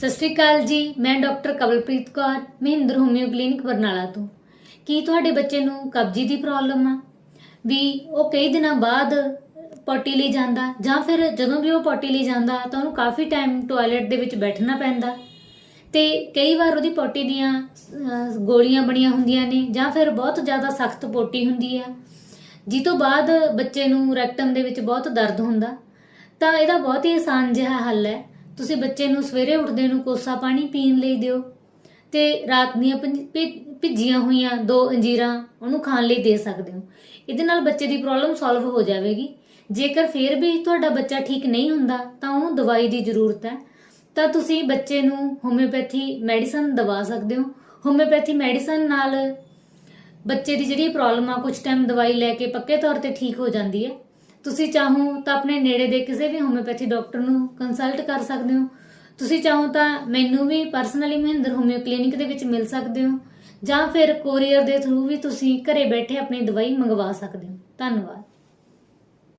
ਸਤਿ ਸ਼੍ਰੀ ਅਕਾਲ ਜੀ, ਮੈਂ doctor Kawalpreet Kaur, Mahinder homeo clinic Barnala ਤੋਂ। ਕੀ ਤੁਹਾਡੇ ਬੱਚੇ ਨੂੰ ਕਬਜੀ ਦੀ ਪ੍ਰੋਬਲਮ ਆ? ਵੀ ਉਹ ਕਈ ਦਿਨਾਂ ਬਾਅਦ ਪੋਟੀ ਲਈ ਜਾਂਦਾ, ਜਾਂ ਫਿਰ ਜਦੋਂ ਵੀ ਉਹ ਪੋਟੀ ਲਈ ਜਾਂਦਾ, ਤਾਂ ਉਹਨੂੰ ਕਾਫੀ ਟਾਈਮ ਟਾਇਲਟ ਦੇ ਵਿੱਚ ਬੈਠਣਾ ਪੈਂਦਾ। ਤੇ ਕਈ ਵਾਰ ਉਹਦੀ ਪੋਟੀ ਦੀਆਂ ਗੋਲੀਆਂ ਬਣੀਆਂ ਹੁੰਦੀਆਂ ਨੇ, ਜਾਂ ਫਿਰ ਬਹੁਤ ਜ਼ਿਆਦਾ ਸਖਤ ਪੋਟੀ ਹੁੰਦੀ ਆ ਜਿਸ ਤੋਂ ਬਾਅਦ ਬੱਚੇ ਨੂੰ ਰੈਕਟਮ ਦੇ ਵਿੱਚ ਬਹੁਤ ਦਰਦ ਹੁੰਦਾ। ਤਾਂ ਇਹਦਾ ਬਹੁਤ ਹੀ ਆਸਾਨ ਜਿਹਾ ਹੱਲ ਹੈ। ਤੁਸੀਂ ਬੱਚੇ ਨੂੰ ਸਵੇਰੇ ਉੱਠਦੇ ਨੂੰ ਕੋਸਾ ਪਾਣੀ ਪੀਣ ਲਈ ਦਿਓ। ਤੇ ਰਾਤ ਦੀਆਂ ਭਿ- ਭਿ- ਭਿੱਜੀਆਂ ਹੋਈਆਂ ਦੋ ਅੰਜੀਰਾਂ ਉਹਨੂੰ ਖਾਣ ਲਈ ਦੇ ਸਕਦੇ ਹੋ। ਇਹਦੇ ਨਾਲ ਬੱਚੇ ਦੀ ਪ੍ਰੋਬਲਮ ਸੋਲਵ ਹੋ ਜਾਵੇਗੀ। ਜੇਕਰ ਫਿਰ ਵੀ ਤੁਹਾਡਾ ਬੱਚਾ ਠੀਕ ਨਹੀਂ ਹੁੰਦਾ, ਤਾਂ ਉਹਨੂੰ ਦਵਾਈ ਦੀ ਜ਼ਰੂਰਤ ਹੈ। ਤਾਂ ਤੁਸੀਂ ਬੱਚੇ ਨੂੰ ਹੋਮਿਓਪੈਥੀ ਮੈਡੀਸਨ ਦਵਾ ਸਕਦੇ ਹੋ। ਹੋਮਿਓਪੈਥੀ ਮੈਡੀਸਨ ਨਾਲ ਬੱਚੇ ਦੀ ਜਿਹੜੀ ਪ੍ਰੋਬਲਮ ਆ ਕੁਝ ਟਾਈਮ ਦਵਾਈ ਲੈ ਕੇ ਪੱਕੇ ਤੌਰ ਤੇ ਠੀਕ ਹੋ ਜਾਂਦੀ ਹੈ। ਤੁਸੀਂ ਚਾਹੋ ਤਾਂ ਆਪਣੇ ਨੇੜੇ ਦੇ ਕਿਸੇ ਵੀ ਹੋਮਿਓਪੈਥੀ ਡਾਕਟਰ ਨੂੰ ਕੰਸਲਟ ਕਰ ਸਕਦੇ ਹੋ। ਤੁਸੀਂ ਚਾਹੋ ਤਾਂ ਮੈਨੂੰ ਵੀ ਪਰਸਨਲੀ ਮਹਿੰਦਰ ਹੋਮਿਓ ਕਲੀਨਿਕ ਦੇ ਵਿੱਚ ਮਿਲ ਸਕਦੇ ਹੋ ਜਾਂ ਫਿਰ ਕੋਰੀਅਰ ਦੇ ਥਰੂ ਵੀ ਤੁਸੀਂ ਘਰੇ ਬੈਠੇ ਆਪਣੀ ਦਵਾਈ ਮੰਗਵਾ ਸਕਦੇ ਹੋ। ਧੰਨਵਾਦ।